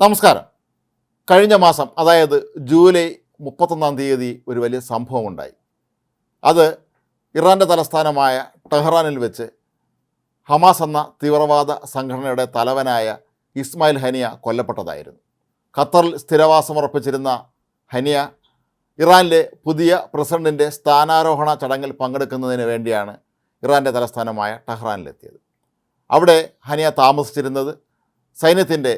നമസ്കാരം. കഴിഞ്ഞ മാസം അതായത് ജൂലൈ മുപ്പത്തൊന്നാം തീയതി ഒരു വലിയ സംഭവം ഉണ്ടായി അത് ഇറാന്റെ തലസ്ഥാനമായ ടെഹ്റാനിൽ വെച്ച് ഹമാസ് എന്ന തീവ്രവാദ സംഘടനയുടെ തലവനായ ഇസ്മായിൽ ഹനിയ കൊല്ലപ്പെട്ടതായിരുന്നു. ഖത്തറിൽ സ്ഥിരവാസമുറപ്പിച്ചിരുന്ന ഹനിയ ഇറാനിലെ പുതിയ പ്രസിഡന്റിന്റെ സ്ഥാനാരോഹണ ചടങ്ങിൽ പങ്കെടുക്കുന്നതിന് വേണ്ടിയാണ് ഇറാന്റെ തലസ്ഥാനമായ ടെഹ്റാനിലെത്തിയത്. അവിടെ ഹനിയ താമസിച്ചിരുന്നത് സൈന്യത്തിന്റെ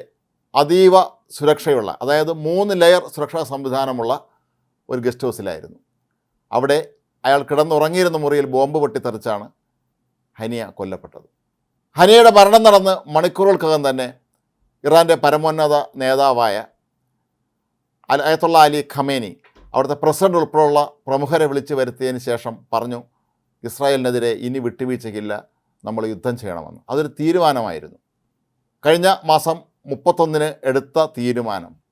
അതീവ സുരക്ഷയുള്ള അതായത് മൂന്ന് ലെയർ സുരക്ഷാ സംവിധാനമുള്ള ഒരു ഗസ്റ്റ് ഹൗസിലായിരുന്നു അവിടെ അയാൾ കിടന്നുറങ്ങിയിരുന്ന മുറിയിൽ ബോംബ് പൊട്ടിത്തെറിച്ചാണ് ഹനിയ കൊല്ലപ്പെട്ടത്. ഹനിയയുടെ മരണം നടന്ന് മണിക്കൂറുകൾക്കകം തന്നെ ഇറാന്റെ പരമോന്നത നേതാവായ അയത്തുള്ള അലി ഖമേനി അവിടുത്തെ പ്രസിഡന്റ് ഉൾപ്പെടെയുള്ള പ്രമുഖരെ വിളിച്ചു വരുത്തിയതിന് ശേഷം പറഞ്ഞു ഇസ്രായേലിനെതിരെ ഇനി വിട്ടുവീഴ്ചയ്ക്കില്ല നമ്മൾ യുദ്ധം ചെയ്യണമെന്ന്. അതൊരു തീരുമാനമായിരുന്നു. കഴിഞ്ഞ മാസം മുപ്പത്തൊന്നിന് എടുത്ത തീരുമാനം.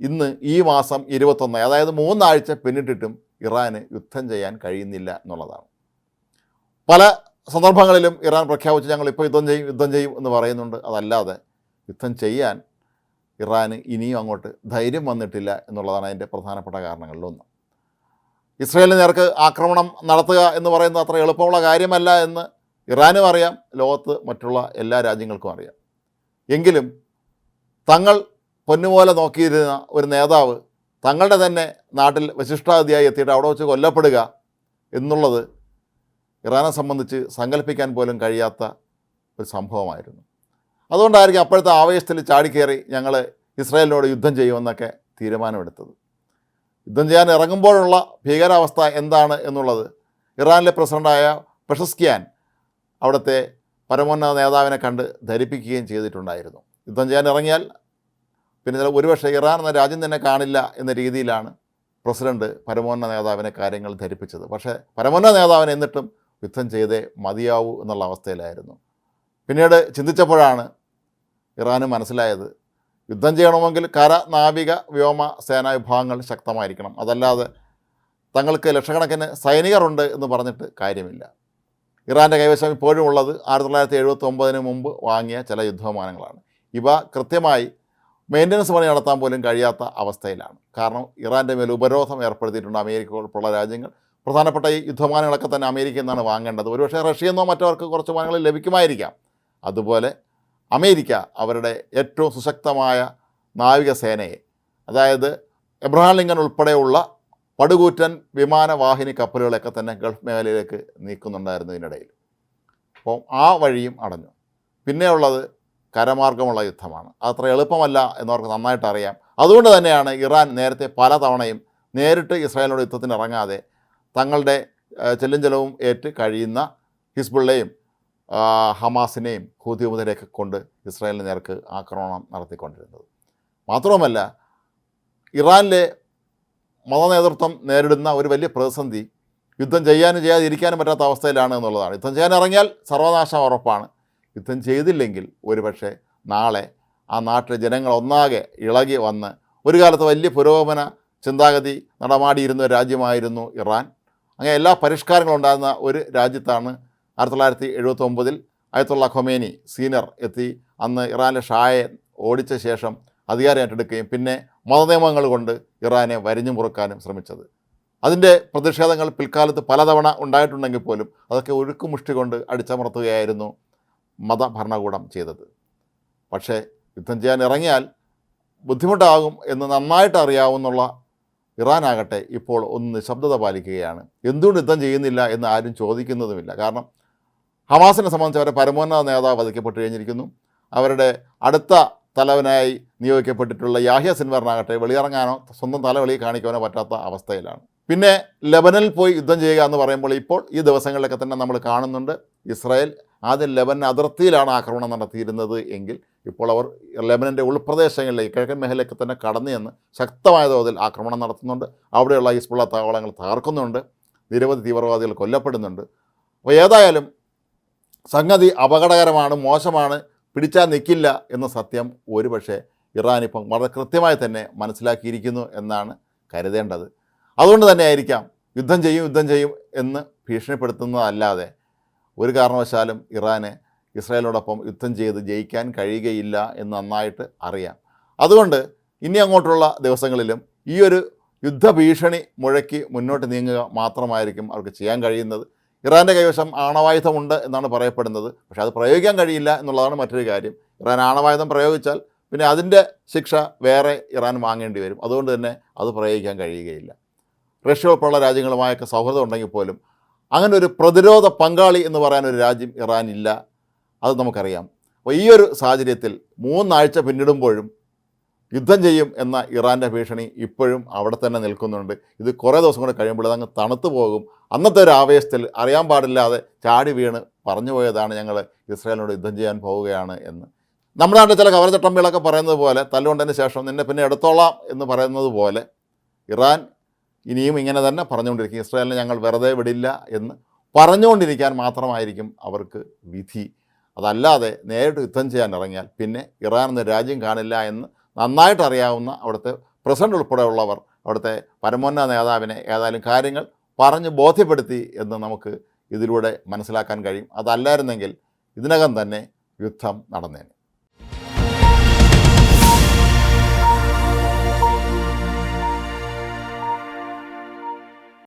ഇന്ന് ഈ മാസം ഇരുപത്തൊന്ന് അതായത് മൂന്നാഴ്ച പിന്നിട്ടിട്ടും ഇറാന് യുദ്ധം ചെയ്യാൻ കഴിയുന്നില്ല എന്നുള്ളതാണ്. പല സന്ദർഭങ്ങളിലും ഇറാൻ പ്രഖ്യാപിച്ച് ഞങ്ങൾ ഇപ്പോൾ യുദ്ധം ചെയ്യും യുദ്ധം ചെയ്യും എന്ന് പറയുന്നുണ്ട്. അതല്ലാതെ യുദ്ധം ചെയ്യാൻ ഇറാന് ഇനിയും അങ്ങോട്ട് ധൈര്യം വന്നിട്ടില്ല എന്നുള്ളതാണ് അതിന്റെ പ്രധാനപ്പെട്ട കാരണങ്ങളിലൊന്ന് ഇസ്രയേലിന് നേർക്ക് ആക്രമണം നടത്തുക എന്ന് പറയുന്നത് അത്ര എളുപ്പമുള്ള കാര്യമല്ല എന്ന് ഇറാനും അറിയാം ലോകത്ത് മറ്റുള്ള എല്ലാ രാജ്യങ്ങൾക്കും അറിയാം. എങ്കിലും തങ്ങൾ പൊന്നുപോലെ നോക്കിയിരുന്ന ഒരു നേതാവ് തങ്ങളുടെ തന്നെ നാട്ടിൽ വിശിഷ്ടാതിഥിയായി എത്തിയിട്ട് അവിടെ വെച്ച് കൊല്ലപ്പെടുക എന്നുള്ളത് ഇറാനെ സംബന്ധിച്ച് സങ്കല്പിക്കാൻ പോലും കഴിയാത്ത ഒരു സംഭവമായിരുന്നു. അതുകൊണ്ടായിരിക്കും അപ്പോഴത്തെ ആവേശത്തിൽ ചാടിക്കയറി ഞങ്ങൾ ഇസ്രായേലിനോട് യുദ്ധം ചെയ്യുമെന്നൊക്കെ തീരുമാനമെടുത്തത്. യുദ്ധം ചെയ്യാൻ ഇറങ്ങുമ്പോഴുള്ള ഭീകരാവസ്ഥ എന്താണ് എന്നുള്ളത് ഇറാനിലെ പ്രസിഡന്റായ പെഷസ്കിയാൻ അവിടുത്തെ പരമോന്നത നേതാവിനെ കണ്ട് ധരിപ്പിക്കുകയും ചെയ്തിട്ടുണ്ടായിരുന്നു. യുദ്ധം ചെയ്യാൻ ഇറങ്ങിയാൽ പിന്നെ ചില ഒരുപക്ഷെ ഇറാൻ എന്ന രാജ്യം തന്നെ കാണില്ല എന്ന രീതിയിലാണ് പ്രസിഡന്റ് പരമോന്നത നേതാവിനെ കാര്യങ്ങൾ ധരിപ്പിച്ചത്. പക്ഷേ പരമോന്നത നേതാവിനെ എന്നിട്ടും യുദ്ധം ചെയ്തേ മതിയാവൂ എന്നുള്ള അവസ്ഥയിലായിരുന്നു. പിന്നീട് ചിന്തിച്ചപ്പോഴാണ് ഇറാന് മനസ്സിലായത് യുദ്ധം ചെയ്യണമെങ്കിൽ കര നാവിക വ്യോമ സേനാ വിഭാഗങ്ങൾ ശക്തമായിരിക്കണം. അതല്ലാതെ തങ്ങൾക്ക് ലക്ഷക്കണക്കിന് സൈനികരുണ്ട് എന്ന് പറഞ്ഞിട്ട് കാര്യമില്ല. ഇറാന്റെ കൈവശം ഇപ്പോഴും ഉള്ളത് ആയിരത്തി തൊള്ളായിരത്തി എഴുപത്തി ഒമ്പതിന് മുമ്പ് വാങ്ങിയ ചില യുദ്ധവിമാനങ്ങളാണ്. ഇവ കൃത്യമായി മെയിന്റനൻസ് പണി നടത്താൻ പോലും കഴിയാത്ത അവസ്ഥയിലാണ്. കാരണം ഇറാന്റെ മേൽ ഉപരോധം ഏർപ്പെടുത്തിയിട്ടുണ്ട് അമേരിക്ക ഉൾപ്പെടെ രാജ്യങ്ങൾ. പ്രധാനപ്പെട്ട ഈ യുദ്ധമാനങ്ങളൊക്കെ തന്നെ അമേരിക്കയിൽ നിന്നാണ് വാങ്ങേണ്ടത്. ഒരുപക്ഷെ റഷ്യയെന്നോ മറ്റവർക്ക് കുറച്ച് മാനങ്ങൾ ലഭിക്കുമായിരിക്കാം. അതുപോലെ അമേരിക്ക അവരുടെ ഏറ്റവും സുശക്തമായ നാവികസേനയെ അതായത് എബ്രഹാം ലിങ്കൻ ഉൾപ്പെടെയുള്ള പടുകൂറ്റൻ വിമാനവാഹിനി കപ്പലുകളൊക്കെ തന്നെ ഗൾഫ് മേഖലയിലേക്ക് നീക്കുന്നുണ്ടായിരുന്നു ഇതിനിടയിൽ. അപ്പോൾ ആ വഴിയും അടഞ്ഞു. പിന്നെയുള്ളത് കരമാർഗമുള്ള യുദ്ധമാണ്. അത്ര എളുപ്പമല്ല എന്നവർക്ക് നന്നായിട്ട് അറിയാം അതുകൊണ്ട് തന്നെയാണ് ഇറാൻ നേരത്തെ പല തവണയും നേരിട്ട് ഇസ്രായേലിനോട് യുദ്ധത്തിന് ഇറങ്ങാതെ തങ്ങളുടെ ചെല്ലും ചെലവും ഏറ്റ് കഴിയുന്ന ഹിസ്ബുള്ളയും ഹമാസിനെയും ഹൂതിയുമുതരെയൊക്കെ കൊണ്ട് ഇസ്രായേലിന് നേർക്ക് ആക്രമണം നടത്തിക്കൊണ്ടിരുന്നത്. മാത്രവുമല്ല ഇറാനിലെ മതനേതൃത്വം നേരിടുന്ന ഒരു വലിയ പ്രതിസന്ധി യുദ്ധം ചെയ്യാനും ചെയ്യാതിരിക്കാനും പറ്റാത്ത അവസ്ഥയിലാണ് എന്നുള്ളതാണ്. യുദ്ധം ചെയ്യാൻ ഇറങ്ങിയാൽ സർവനാശം ഉറപ്പാണ്. യുദ്ധം ചെയ്തില്ലെങ്കിൽ ഒരുപക്ഷെ നാളെ ആ നാട്ടിലെ ജനങ്ങൾ ഒന്നാകെ ഇളകി വന്ന് ഒരു കാലത്ത് വലിയ പുരോഗമന ചിന്താഗതി നടമാടിയിരുന്ന ഒരു രാജ്യമായിരുന്നു ഇറാൻ. അങ്ങനെ എല്ലാ പരിഷ്കാരങ്ങളും ഉണ്ടാകുന്ന ഒരു രാജ്യത്താണ് ആയിരത്തി തൊള്ളായിരത്തി എഴുപത്തി ഒമ്പതിൽ അയത്തുള്ള ഖൊമേനി സീനിയർ എത്തി. അന്ന് ഇറാനിലെ ഷായെ ഓടിച്ച ശേഷം അധികാരം ഏറ്റെടുക്കുകയും പിന്നെ മതനിയമങ്ങൾ കൊണ്ട് ഇറാനെ വരിഞ്ഞു മുറുക്കാനും ശ്രമിച്ചത്. അതിന്റെ പ്രതിഷേധങ്ങൾ പിൽക്കാലത്ത് പലതവണ ഉണ്ടായിട്ടുണ്ടെങ്കിൽ പോലും അതൊക്കെ ഒഴുക്കുമുഷ്ടി കൊണ്ട് അടിച്ചമർത്തുകയായിരുന്നു മതഭരണകൂടം ചെയ്തത്. പക്ഷേ യുദ്ധം ചെയ്യാൻ ഇറങ്ങിയാൽ ബുദ്ധിമുട്ടാകും എന്ന് നന്നായിട്ട് അറിയാവുന്നുള്ള ഇറാനാകട്ടെ ഇപ്പോൾ ഒന്ന് നിശബ്ദത പാലിക്കുകയാണ്. എന്തുകൊണ്ട് യുദ്ധം ചെയ്യുന്നില്ല എന്ന് ആരും ചോദിക്കുന്നതുമില്ല. കാരണം ഹമാസിനെ സംബന്ധിച്ച് അവരുടെ പരമോന്നത നേതാവ് വധിക്കപ്പെട്ട് കഴിഞ്ഞിരിക്കുന്നു. അവരുടെ അടുത്ത തലവനായി നിയോഗിക്കപ്പെട്ടിട്ടുള്ള യാഹ്യ സിൻവറിനാകട്ടെ വെളിയിറങ്ങാനോ സ്വന്തം തല വെളിയിൽ കാണിക്കാനോ പറ്റാത്ത അവസ്ഥയിലാണ്. പിന്നെ ലെബനിൽ പോയി യുദ്ധം ചെയ്യുക എന്ന് പറയുമ്പോൾ ഇപ്പോൾ ഈ ദിവസങ്ങളിലൊക്കെ തന്നെ നമ്മൾ കാണുന്നുണ്ട് ഇസ്രായേൽ ആദ്യം ലെബൻ അതിർത്തിയിലാണ് ആക്രമണം നടത്തിയിരുന്നത് എങ്കിൽ ഇപ്പോൾ അവർ ലെബനന്റെ ഉൾപ്രദേശങ്ങളിലെ കിഴക്കൻ മേഖലയൊക്കെ തന്നെ കടന്നു ചെന്ന് ശക്തമായ തോതിൽ ആക്രമണം നടത്തുന്നുണ്ട്. അവിടെയുള്ള ഹിസ്ബുള്ള താവളങ്ങൾ തകർക്കുന്നുണ്ട്. നിരവധി തീവ്രവാദികൾ കൊല്ലപ്പെടുന്നുണ്ട്. അപ്പോൾ ഏതായാലും സംഗതി അപകടകരമാണ് മോശമാണ് പിടിച്ചാൽ നിൽക്കില്ല എന്ന സത്യം ഒരുപക്ഷെ ഇറാൻ വളരെ കൃത്യമായി തന്നെ മനസ്സിലാക്കിയിരിക്കുന്നു എന്നാണ് കരുതേണ്ടത്. അതുകൊണ്ട് തന്നെ ആയിരിക്കാം. യുദ്ധം ചെയ്യും യുദ്ധം ചെയ്യും എന്ന് ഭീഷണിപ്പെടുത്തുന്നതല്ലാതെ ഒരു കാരണവശാലും ഇറാന് ഇസ്രായേലിനോടൊപ്പം യുദ്ധം ചെയ്ത് ജയിക്കാൻ കഴിയുകയില്ല എന്ന് നന്നായിട്ട് അറിയാം. അതുകൊണ്ട് ഇനി അങ്ങോട്ടുള്ള ദിവസങ്ങളിലും ഈ ഒരു യുദ്ധഭീഷണി മുഴക്കി മുന്നോട്ട് നീങ്ങുക മാത്രമായിരിക്കും അവർക്ക് ചെയ്യാൻ കഴിയുന്നത്. ഇറാന്റെ കൈവശം ആണവായുധമുണ്ട് എന്നാണ് പറയപ്പെടുന്നത്. പക്ഷേ അത് പ്രയോഗിക്കാൻ കഴിയില്ല എന്നുള്ളതാണ് മറ്റൊരു കാര്യം. ഇറാൻ ആണവായുധം പ്രയോഗിച്ചാൽ പിന്നെ അതിന്റെ ശിക്ഷ വേറെ ഇറാൻ വാങ്ങേണ്ടി വരും. അതുകൊണ്ട് തന്നെ അത് പ്രയോഗിക്കാൻ കഴിയുകയില്ല. റഷ്യ ഉൾപ്പെടെയുള്ള രാജ്യങ്ങളുമായൊക്കെ സൗഹൃദം ഉണ്ടെങ്കിൽ പോലും അങ്ങനെ ഒരു പ്രതിരോധ പങ്കാളി എന്ന് പറയാൻ ഒരു രാജ്യം ഇറാനില്ല അത് നമുക്കറിയാം. അപ്പോൾ ഈ ഒരു സാഹചര്യത്തിൽ മൂന്നാഴ്ച പിന്നിടുമ്പോഴും യുദ്ധം ചെയ്യും എന്ന ഇറാന്റെ ഭീഷണി ഇപ്പോഴും അവിടെ തന്നെ നിൽക്കുന്നുണ്ട്. ഇത് കുറേ ദിവസം കൂടെ കഴിയുമ്പോൾ അതങ്ങ് തണുത്തു പോകും. അന്നത്തെ ഒരു ആവേശത്തിൽ അറിയാൻ പാടില്ലാതെ ചാടി വീണ് പറഞ്ഞു പോയതാണ് ഞങ്ങൾ ഇസ്രായേലിനോട് യുദ്ധം ചെയ്യാൻ പോവുകയാണ് എന്ന്. നമ്മുടെ നാട്ടിൽ ചില കവരച്ചട്ടമ്പികളൊക്കെ പറയുന്നത് പോലെ തല്ലുകൊണ്ടതിന് ശേഷം നിന്നെ പിന്നെ എടുത്തോളാം എന്ന് പറയുന്നത് പോലെ ഇറാൻ ഇനിയും ഇങ്ങനെ തന്നെ പറഞ്ഞുകൊണ്ടിരിക്കും. ഇസ്രായേലിനെ ഞങ്ങൾ വെറുതെ വിടില്ല എന്ന് പറഞ്ഞുകൊണ്ടിരിക്കാൻ മാത്രമായിരിക്കും അവർക്ക് വിധി. അതല്ലാതെ നേരിട്ട് യുദ്ധം ചെയ്യാൻ ഇറങ്ങിയാൽ പിന്നെ ഇറാൻ എന്ന രാജ്യം കാണില്ല എന്ന് നന്നായിട്ട് അറിയാവുന്ന അവിടുത്തെ പ്രസിഡന്റ് ഉൾപ്പെടെയുള്ളവർ അവിടുത്തെ പരമോന്നത നേതാവിനെ ഏതായാലും കാര്യങ്ങൾ പറഞ്ഞ് ബോധ്യപ്പെടുത്തി എന്ന് നമുക്ക് ഇതിലൂടെ മനസ്സിലാക്കാൻ കഴിയും. അതല്ലായിരുന്നെങ്കിൽ ഇതിനകം തന്നെ യുദ്ധം നടന്നേനെ.